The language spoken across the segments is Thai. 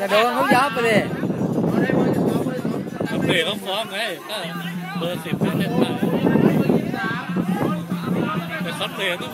จะโดนเขายับไปเลยเขาเบรกเขาฟ้องไงเบอร์สิบเขาเล่นได้แต่เขาเบรกต้อง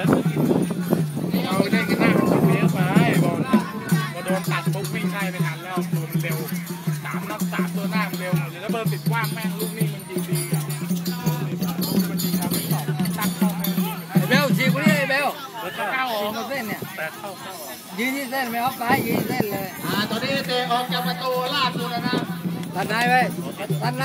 เราเล่นกันหน้ามันเลี้ยงไปบอลพอโดนตัดปุ๊บวิ่งใช่ไม่ทันแล้วตัวมันเร็วสามนับสามตัวหน้ามันเร็วหมดเลยแล้วเบอร์สิบว่างแม่งลูกนี่มันยิงดีอะมันยิงทำไม่ตอบตั้งเข้าแม่งยิงไอ้เบลฉีกไปดิไอ้เบลแล้วก็เข้าอฉีอกกมาเส้นเนี่ยแปดเข้าเข้าออกยืนที่เส้นไม่ออฟไปยืนเส้นเลยอ่าตอนนี้เตะออกจากประตูลาดตัวแล้วนะตัดไหนไปตัดไหน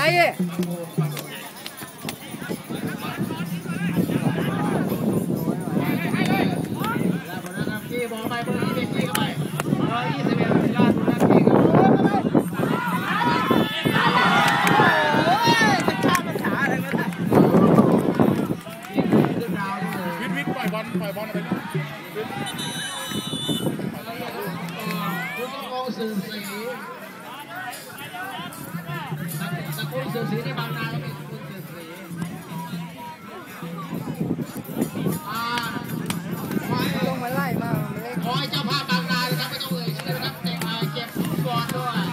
สื่อสีตะกุนสื่อสีในบางนาแล้วเป็นคุณสื่อสีอ่าขอให้ต้องมาไล่มามันเล็กขอให้เจ้าภาพบางนานะครับไม่ต้องเอ่ยชื่อนะครับเตะมาเก็บบอลด้วย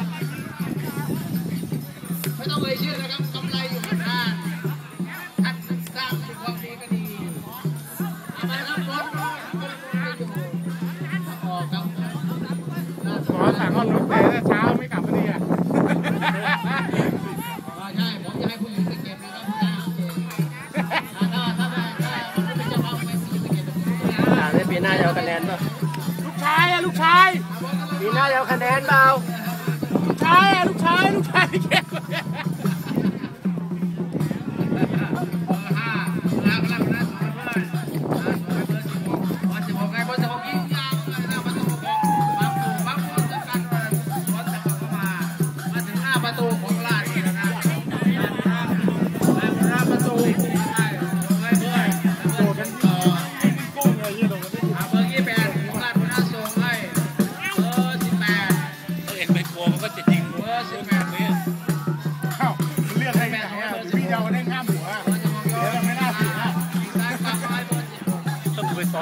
ไม่ต้องเอ่ยชื่อนะครับกำไรอยู่ข้างหน้า ปีหน้าจะเอาคะแนนป่ะลูกชายอะลูกชายปีหน้าจะเอาคะแนนเปล่าลูกชายอะลูกชายลูกชายเก็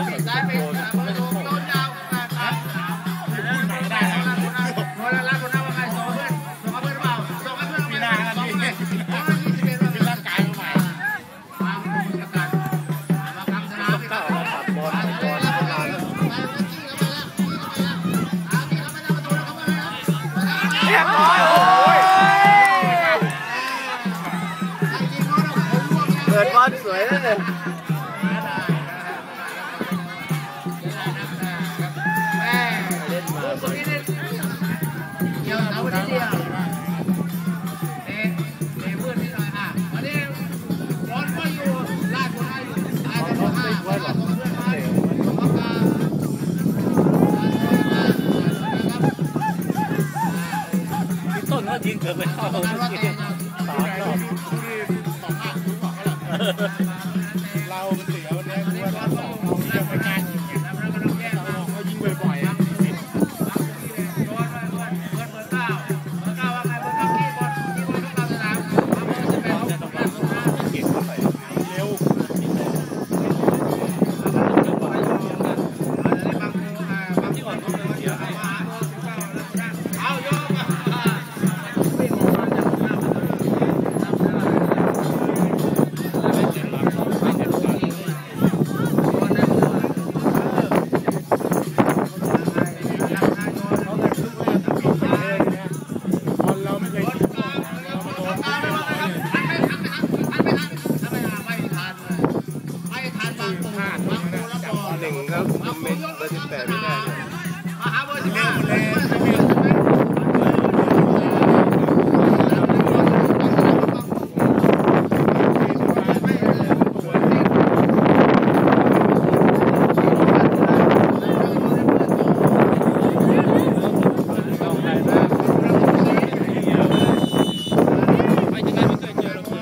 ถ้าคุณไปซ้อมกับซ้ายไปโดนเบอร์สิบหกโดนยาวครับไหนได้แล้ งเพื่อนเล่าส่งเพื่อนปีเปหนี่เด็กายมาคนามก้าวมาปัดบอลบอลนานแล้วเรียบร้อยโอ้ยเยี่ยเล่นเดี๋ยวเอาวันนี้เดียวเตะเตะเพื่อนนิดหน่อยอะวันนี้บอลก็อยู่ลากคนให้อยู่ตายกันหมดห้าคนละสองเพื่อนมาทำการพี่ต้นก็ยิงเกือบไปเข้าเมื่อการว่ากี้แต่สามรอบ